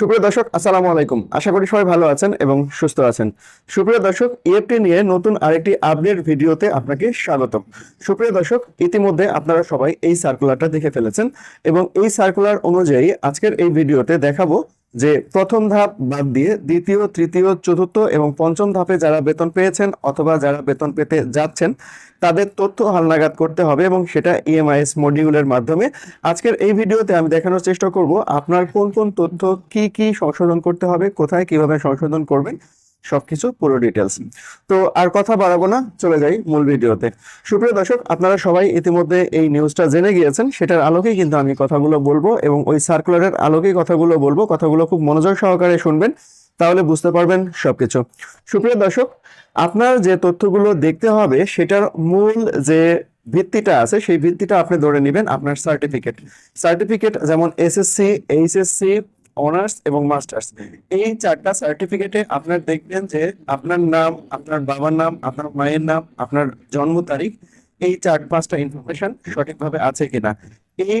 সুপ্রিয় দর্শক, আসসালামু আলাইকুম। আশা করি সবাই ভালো আছেন এবং সুস্থ আছেন। সুপ্রিয় দর্শক ইএফটি নিয়ে নতুন আরেকটি আপডেট ভিডিওতে আপনাকে স্বাগতম। সুপ্রিয় দর্শক, ইতিমধ্যে আপনারা সবাই এই সার্কুলারটা দেখে ফেলেছেন এবং এই সার্কুলার অনুযায়ী আজকের এই ভিডিওতে দেখাবো যে প্রথম ধাপ বাদ দিয়ে দ্বিতীয়, তৃতীয়, চতুর্থ এবং পঞ্চম ধাপে যারা বেতন পেয়েছেন অথবা যারা বেতন পেতে যাচ্ছেন, তাদের তথ্য হালনাগাদ করতে হবে এবং সেটা E ইএমআইএস মডিউলের মাধ্যমে। আজকের এই ভিডিওতে আমি দেখানোর চেষ্টা করব আপনার কোন কোন তথ্য কি কি সংশোধন করতে হবে, কোথায় কীভাবে সংশোধন করবেন সবকিছু পুরো ডিটেলস তো আর কথা বাড়াবো না, চলে যাই মূল ভিডিওতে। সুপ্রিয় দর্শক, আপনারা সবাই ইতিমধ্যে এই নিউজটা জেনে গিয়েছেন, সেটার আলোকেই কিন্তু আমি কথাগুলো বলব এবং ওই সার্কুলারের আলোকেই কথাগুলো বলব। কথাগুলো খুব মনোযোগ সহকারে শুনবেন, তাহলে বুঝতে পারবেন সবকিছু। সুপ্রিয় দর্শক, আপনার যে তথ্যগুলো দেখতে হবে, সেটার মূল যে ভিত্তিটা আছে, সেই ভিত্তিটা আপনি ধরে নেবেন আপনার সার্টিফিকেট সার্টিফিকেট যেমন এসএসসি এইচএসসি অনার্স এবং মাস্টার্স এই চারটা সার্টিফিকেটে আপনার দেখবেন যে আপনার নাম, আপনার বাবার নাম, আপনার মায়ের নাম, আপনার জন্ম তারিখ, এই চার পাঁচটা ইনফরমেশন সঠিকভাবে আছে কিনা। এই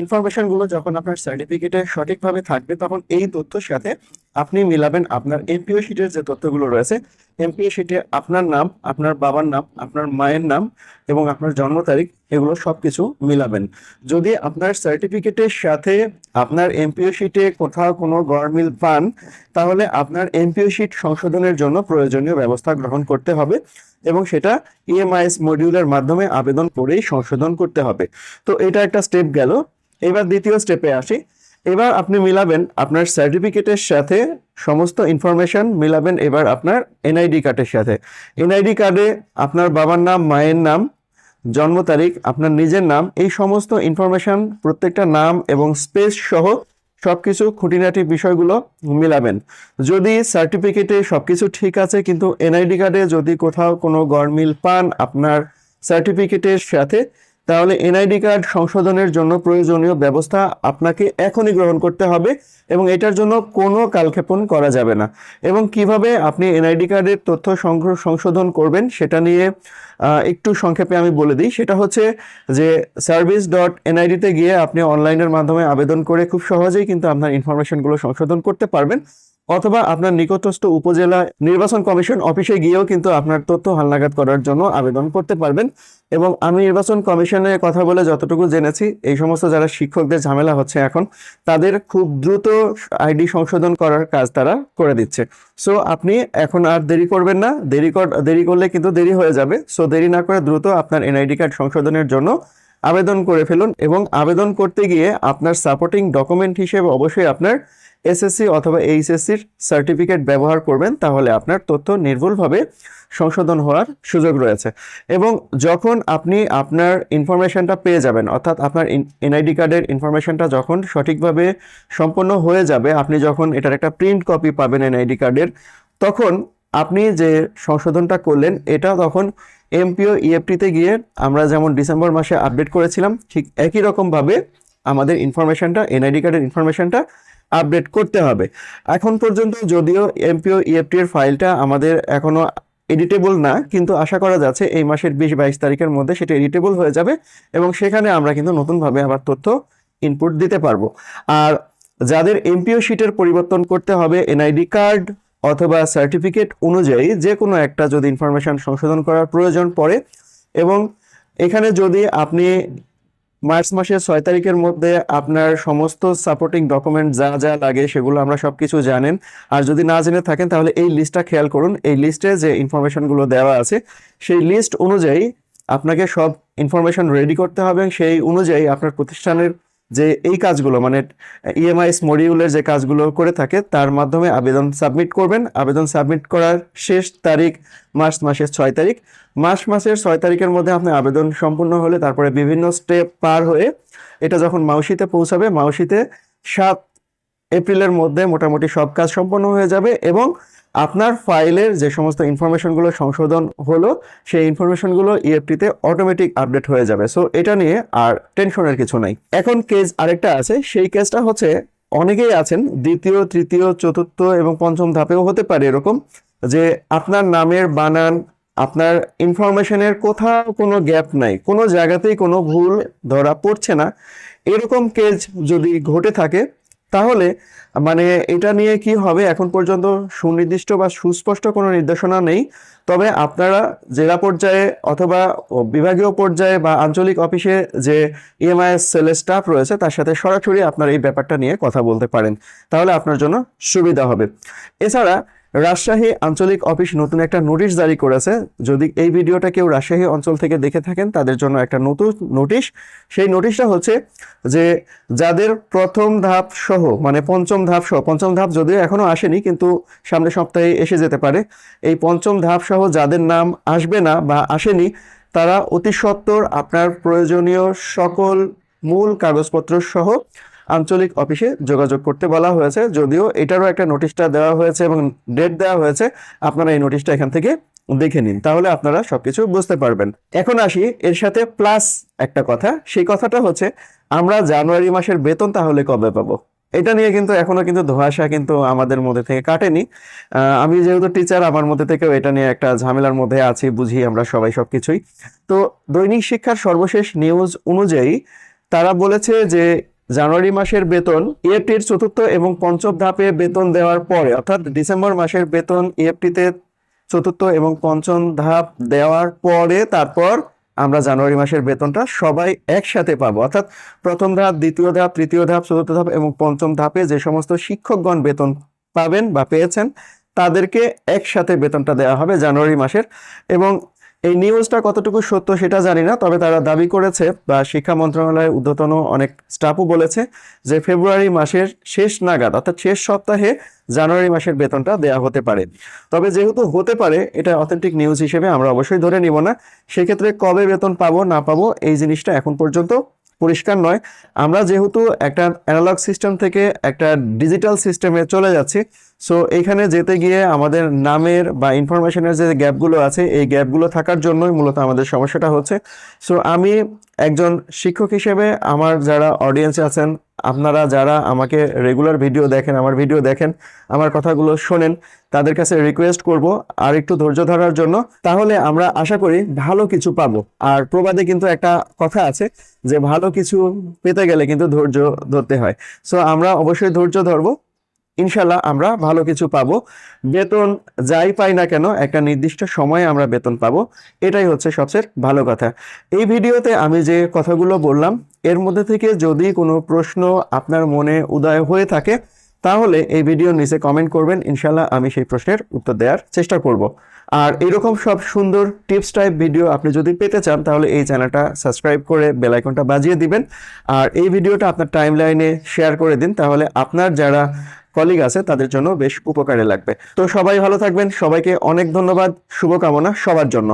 ইনফরমেশনগুলো যখন আপনার সার্টিফিকেটে সঠিকভাবে থাকবে, তখন এই তথ্যের সাথে আপনি মিলাবেন আপনার এমপিও শিটের যে তথ্যগুলো রয়েছে, এমপিও শিটে আপনার নাম, আপনার বাবার নাম, আপনার মায়ের নাম এবং আপনার জন্ম তারিখ, এগুলো সবকিছু মিলাবেন। যদি আপনার সার্টিফিকেটের সাথে আপনার এমপিও শিটে কোথাও কোনো গড়মিল পান, তাহলে আপনার এমপিও শিট সংশোধনের জন্য প্রয়োজনীয় ব্যবস্থা গ্রহণ করতে হবে এবং সেটা E ইএমআইএস মডিউলের মাধ্যমে আবেদন করেই সংশোধন করতে হবে। তো এটা একটা স্টেপ গেল। এবার দ্বিতীয় স্টেপে আসি। এবার আপনি মিলাবেন আপনার সার্টিফিকেটের সাথে সমস্ত ইনফরমেশন মিলাবেন এবার আপনার এনআইডি কার্ডের সাথে। এনআইডি কার্ডে আপনার বাবার নাম, মায়ের নাম, জন্ম তারিখ, আপনার নিজের নাম, এই সমস্ত ইনফরমেশন প্রত্যেকটা নাম এবং স্পেস সহ সব কিছু খুঁটিনাটি বিষয়গুলো মিলাবেন। যদি সার্টিফিকেটে সব কিছু ঠিক আছে, কিন্তু এনআইডি কার্ডে যদি কোথাও কোনো গড়মিল পান, আপনার সার্টিফিকেটের সাথে তাহলে এনআইডি কার্ড সংশোধনের জন্য প্রয়োজনীয় ব্যবস্থা আপনাকে এখনই গ্রহণ করতে হবে এবং এটার জন্য কোনো কালক্ষেপণ করা যাবে না। এবং কীভাবে আপনি এনআইডি কার্ডের তথ্য সংগ্রহ সংশোধন করবেন সেটা নিয়ে একটু সংক্ষেপে আমি বলে দিই। সেটা হচ্ছে যে সার্ভিস ডট এনআইডিতে গিয়ে আপনি অনলাইনের মাধ্যমে আবেদন করে খুব সহজেই কিন্তু আপনার ইনফরমেশনগুলো সংশোধন করতে পারবেন। অথবা আপনার নিকটস্থ উপজেলা নির্বাচন কমিশন অফিসে গিয়েও কিন্তু আপনার তথ্য হালনাগাদ করার জন্য আবেদন করতে পারবেন। এবং আমি নির্বাচন কমিশনের কথা বলে যতটুকু জেনেছি, এই সমস্ত যারা শিক্ষকদের ঝামেলা হচ্ছে এখন, তাদের খুব দ্রুত আইডি সংশোধন করার কাজ তারা করে দিচ্ছে। সো আপনি এখন আর দেরি করবেন না। দেরি দেরি করলে কিন্তু দেরি হয়ে যাবে। সো দেরি না করে দ্রুত আপনার এনআইডি কার্ড সংশোধনের জন্য আবেদন করে ফেলুন। এবং আবেদন করতে গিয়ে আপনার সাপোর্টিং ডকুমেন্ট হিসেবে অবশ্যই আপনার এসএসসি অথবা এইচএসসির সার্টিফিকেট ব্যবহার করবেন, তাহলে আপনার তথ্য নির্ভুলভাবে সংশোধন হওয়ার সুযোগ রয়েছে। এবং যখন আপনি আপনার ইনফরমেশনটা পেয়ে যাবেন, অর্থাৎ আপনার এনআইডি কার্ডের ইনফরমেশনটা যখন সঠিকভাবে সম্পন্ন হয়ে যাবে, আপনি যখন এটার একটা প্রিন্ট কপি পাবেন এনআইডি কার্ডের তখন আপনি যে সংশোধনটা করলেন, এটা তখন এমপিও ইএফটিতে গিয়ে আমরা যেমন ডিসেম্বর মাসে আপডেট করেছিলাম, ঠিক একই রকমভাবে আমাদের ইনফরমেশনটা এনআইডি কার্ডের ইনফরমেশনটা আপডেট করতে হবে। এখন পর্যন্ত যদিও এমপিও ইএফটি এর ফাইলটা আমাদের এখনও এডিটেবল না, কিন্তু আশা করা যাচ্ছে এই মাসের বিশ বাইশ তারিখের মধ্যে সেটা এডিটেবল হয়ে যাবে এবং সেখানে আমরা কিন্তু নতুনভাবে আবার তথ্য ইনপুট দিতে পারব। আর যাদের এমপিও শিটের পরিবর্তন করতে হবে এনআইডি কার্ড অথবা সার্টিফিকেট অনুযায়ী যে কোনো একটা যদি ইনফরমেশন সংশোধন করার প্রয়োজন পড়ে এবং এখানে যদি আপনি মার্চ মাসের ছয় তারিখের মধ্যে আপনার সমস্ত সাপোর্টিং ডকুমেন্ট যা যা লাগে সেগুলো আমরা সব কিছু জানেন। আর যদি না জেনে থাকেন, তাহলে এই লিস্টটা খেয়াল করুন। এই লিস্টে যে ইনফরমেশনগুলো দেওয়া আছে, সেই লিস্ট অনুযায়ী আপনাকে সব ইনফরমেশন রেডি করতে হবে। সেই অনুযায়ী আপনার প্রতিষ্ঠানের যে এই কাজগুলো মানে ইএমআইএস মডিউলের যে কাজগুলো করে থাকে, তার মাধ্যমে আবেদন সাবমিট করবেন। আবেদন সাবমিট করার শেষ তারিখ মার্চ মাসের ছয় তারিখ। মার্চ মাসের ছয় তারিখের মধ্যে আপনার আবেদন সম্পূর্ণ হলে তারপরে বিভিন্ন স্টেপ পার হয়ে এটা যখন মাউসিতে পৌঁছাবে, মাউসিতে সাত এপ্রিলের মধ্যে মোটামুটি সব কাজ সম্পন্ন হয়ে যাবে এবং আপনার ফাইলের যে সমস্ত ইনফরমেশনগুলো সংশোধন হলো, সেই ইনফরমেশনগুলো ইএফটিতে অটোমেটিক আপডেট হয়ে যাবে। সো এটা নিয়ে আর টেনশনের কিছু নাই। এখন কেস আরেকটা আছে, সেই কেসটা হচ্ছে অনেকেই আছেন, দ্বিতীয়, তৃতীয়, চতুর্থ এবং পঞ্চম ধাপেও হতে পারে এরকম, যে আপনার নামের বানান, আপনার ইনফরমেশনের কোথাও কোনো গ্যাপ নাই, কোনো জায়গাতেই কোনো ভুল ধরা পড়ছে না। এরকম কেস যদি ঘটে থাকে তাহলে মানে এটা নিয়ে কি হবে? এখন পর্যন্ত সুনির্দিষ্ট বা সুস্পষ্ট কোনো নির্দেশনা নেই। তবে আপনারা জেলা পর্যায়ে অথবা বিভাগীয় পর্যায়ে বা আঞ্চলিক অফিসে যে ইএমআইএস সেলের স্টাফ রয়েছে, তার সাথে সরাসরি আপনার এই ব্যাপারটা নিয়ে কথা বলতে পারেন। তাহলে আপনার জন্য সুবিধা হবে। এছাড়া রাজশাহী আঞ্চলিক অফিস নতুন একটা নোটিশ জারি করেছে। যদি এই ভিডিওটা কেউ রাজশাহী অঞ্চল থেকে দেখে থাকেন, তাদের জন্য একটা নতুন নোটিশ। সেই নোটিশটা হচ্ছে যে, যাদের প্রথম ধাপ সহ মানে পঞ্চম ধাপ সহ, পঞ্চম ধাপ যদিও এখনও আসেনি, কিন্তু সামনের সপ্তাহে এসে যেতে পারে। এই পঞ্চম ধাপ সহ যাদের নাম আসবে না বা আসেনি, তারা অতি সত্বর আপনার প্রয়োজনীয় সকল মূল কাগজপত্র সহ আঞ্চলিক অফিসে যোগাযোগ করতে বলা হয়েছে। যদিও এটারও একটা নোটিশটা দেওয়া হয়েছে এবং ডেট দেওয়া হয়েছে, আপনারা এই নোটিশটা এখান থেকে দেখে নিন, তাহলে আপনারা সবকিছু বুঝতে পারবেন। এখন আসি এর সাথে প্লাস একটা কথা, সেই কথাটা হচ্ছে আমরা জানুয়ারি মাসের বেতন তাহলে কবে পাবো? এটা নিয়ে কিন্তু এখনও কিন্তু ধোঁয়াশা কিন্তু আমাদের মধ্যে থেকে কাটেনি। আমি যেহেতু টিচার আমার মধ্যে থেকেও এটা নিয়ে একটা ঝামেলার মধ্যে আছি, বুঝি আমরা সবাই সবকিছুই। তো দৈনিক শিক্ষার সর্বশেষ নিউজ অনুযায়ী তারা বলেছে যে জানুয়ারি মাসের বেতন ইএফটির চতুর্থ এবং পঞ্চম ধাপে বেতন দেওয়ার পরে, অর্থাৎ ডিসেম্বর মাসের বেতন ইএফটিতে চতুর্থ এবং পঞ্চম ধাপ দেওয়ার পরে তারপর আমরা জানুয়ারি মাসের বেতনটা সবাই একসাথে পাবো। অর্থাৎ প্রথম ধাপ, দ্বিতীয় ধাপ, তৃতীয় ধাপ, চতুর্থ ধাপ এবং পঞ্চম ধাপে যে সমস্ত শিক্ষকগণ বেতন পাবেন বা পেয়েছেন, তাদেরকে একসাথে বেতনটা দেওয়া হবে জানুয়ারি মাসের এবং এই নিউজটা কতটুকু সত্য সেটা জানি না, তবে তারা দাবি করেছে বা শিক্ষা মন্ত্রণালয়ের ঊর্ধ্বতন অনেক স্টাফও বলেছে যে ফেব্রুয়ারি মাসের শেষ নাগাদ, অর্থাৎ শেষ সপ্তাহে জানুয়ারি মাসের বেতনটা দেওয়া হতে পারে। তবে যেহেতু হতে পারে, এটা অথেন্টিক নিউজ হিসেবে আমরা অবশ্যই ধরে নিব না। সেক্ষেত্রে কবে বেতন পাবো, না পাবো, এই জিনিসটা এখন পর্যন্ত পরিষ্কার নয়। আমরা যেহেতু একটা অ্যানালগ সিস্টেম থেকে একটা ডিজিটাল সিস্টেমে চলে যাচ্ছি সো এইখানে যেতে গিয়ে আমাদের নামের বা ইনফরমেশনের যে গ্যাপগুলো আছে, এই গ্যাপগুলো থাকার জন্যই মূলত আমাদের সমস্যাটা হচ্ছে। সো আমি একজন শিক্ষক হিসেবে আমার যারা অডিয়েন্স আছেন, আপনারা যারা আমাকে রেগুলার ভিডিও দেখেন, আমার ভিডিও দেখেন, আমার কথাগুলো শোনেন, তাদের কাছে রিকোয়েস্ট করব আর একটু ধৈর্য ধরার জন্য। তাহলে আমরা আশা করি ভালো কিছু পাবো। আর প্রবাদে কিন্তু একটা কথা আছে যে, ভালো কিছু পেতে গেলে কিন্তু ধৈর্য ধরতে হয়। সো আমরা অবশ্যই ধৈর্য ধরবো। ইনশাল্লাহ আমরা ভালো কিছু পাবো। বেতন যাই পাই না কেন, একটা নির্দিষ্ট সময়ে আমরা বেতন পাবো। এটাই হচ্ছে সবচেয়ে ভালো কথা। এই ভিডিওতে আমি যে কথাগুলো বললাম, এর মধ্যে থেকে যদি কোনো প্রশ্ন আপনার মনে উদয় হয়ে থাকে, তাহলে এই ভিডিওর নিচে কমেন্ট করবেন। ইনশাল্লাহ আমি সেই প্রশ্নের উত্তর দেওয়ার চেষ্টা করব। আর এরকম সব সুন্দর টিপস টাইপ ভিডিও আপনি যদি পেতে চান, তাহলে এই চ্যানেলটা সাবস্ক্রাইব করে বেল আইকনটা বাজিয়ে দিবেন। আর এই ভিডিওটা আপনার টাইম লাইনে শেয়ার করে দিন, তাহলে আপনার যারা কলিগ আছে, তাদের জন্য বেশ উপকারে লাগবে। তো সবাই ভালো থাকবেন, সবাইকে অনেক ধন্যবাদ, শুভকামনা সবার জন্য।